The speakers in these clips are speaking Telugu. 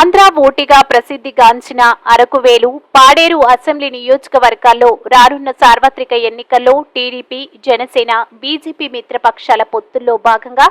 ఆంధ్ర ఓటిగా ప్రసిద్ధిగాంచిన అరకువేలు పాడేరు అసెంబ్లీ నియోజకవర్గాల్లో రానున్న సార్వత్రిక ఎన్నికల్లో టీడీపీ జనసేన బీజేపీ మిత్రపక్షాల పొత్తుల్లో భాగంగా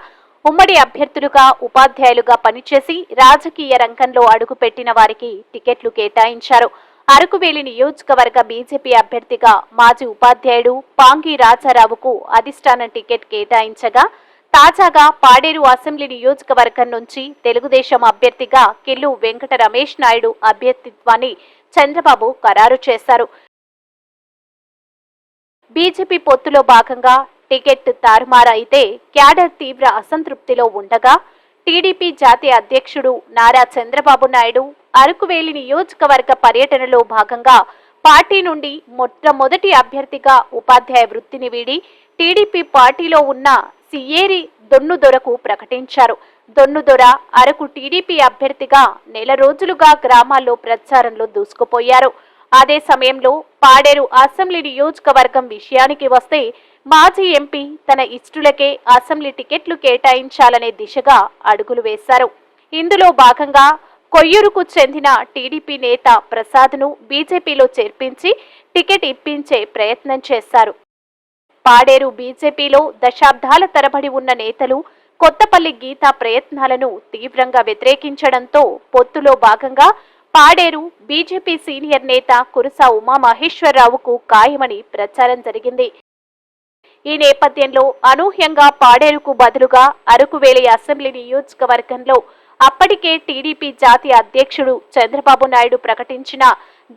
ఉమ్మడి అభ్యర్థులుగా ఉపాధ్యాయులుగా పనిచేసి రాజకీయ రంగంలో అడుగుపెట్టిన వారికి టికెట్లు కేటాయించారు. అరకువేలి నియోజకవర్గ బీజేపీ అభ్యర్థిగా మాజీ ఉపాధ్యాయుడు పాంగి రాజారావుకు అధిష్టానం టికెట్ కేటాయించగా తాజాగా పాడేరు అసెంబ్లీ నియోజకవర్గం నుంచి తెలుగుదేశం అభ్యర్థిగా కిల్లు వెంకట రమేష్ నాయుడు అభ్యర్థిత్వాన్ని చంద్రబాబు ఖరారు చేశారు. బీజేపీ పొత్తులో భాగంగా టికెట్ తారుమారైతే క్యాడర్ తీవ్ర అసంతృప్తిలో ఉండగా టీడీపీ జాతీయ అధ్యక్షుడు నారా చంద్రబాబు నాయుడు అరకువేలి నియోజకవర్గ పర్యటనలో భాగంగా పార్టీ నుండి మొట్టమొదటి అభ్యర్థిగా ఉపాధ్యాయ వృత్తిని వీడి టీడీపీ పార్టీలో ఉన్న సియేరి దొన్నుదొరకు ప్రకటించారు. దొన్నుదొర అరకు టీడీపీ అభ్యర్థిగా నెల రోజులుగా గ్రామాల్లో ప్రచారంలో దూసుకుపోయారు. అదే సమయంలో పాడేరు అసెంబ్లీ నియోజకవర్గం విషయానికి వస్తే మాజీ ఎంపీ తన ఇష్టులకే అసెంబ్లీ టికెట్లు కేటాయించాలనే దిశగా అడుగులు వేశారు. ఇందులో భాగంగా కొయ్యూరుకు చెందిన టీడీపీ నేత ప్రసాద్ను బీజేపీలో చేర్పించి టికెట్ ఇప్పించే ప్రయత్నం చేశారు. పాడేరు బీజేపీలో దశాబ్దాల తరబడి ఉన్న నేతలు కొత్తపల్లి గీత ప్రయత్నాలను తీవ్రంగా వ్యతిరేకించడంతో పొత్తులో భాగంగా పాడేరు బీజేపీ సీనియర్ నేత కురసా ఉమామహేశ్వరరావుకు ఖాయమని ప్రచారం జరిగింది. ఈ నేపథ్యంలో అనూహ్యంగా పాడేరుకు బదులుగా అరకువేలి అసెంబ్లీ నియోజకవర్గంలో అప్పటికే టీడీపీ జాతీయ అధ్యక్షుడు చంద్రబాబు నాయుడు ప్రకటించిన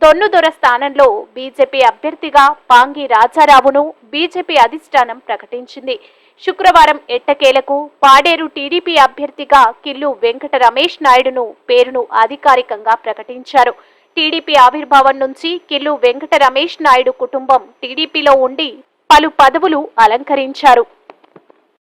దొన్నుదొర స్థానంలో బీజేపీ అభ్యర్థిగా పాంగి రాజారావును బీజేపీ అధిష్టానం ప్రకటించింది. శుక్రవారం ఎట్టకేలకు పాడేరు టీడీపీ అభ్యర్థిగా కిల్లు వెంకట రమేష్ నాయుడును పేరును అధికారికంగా ప్రకటించారు. టీడీపీ ఆవిర్భావం నుంచి కిల్లు వెంకట రమేష్ నాయుడు కుటుంబం టీడీపీలో ఉండి పలు పదవులు అలంకరించారు.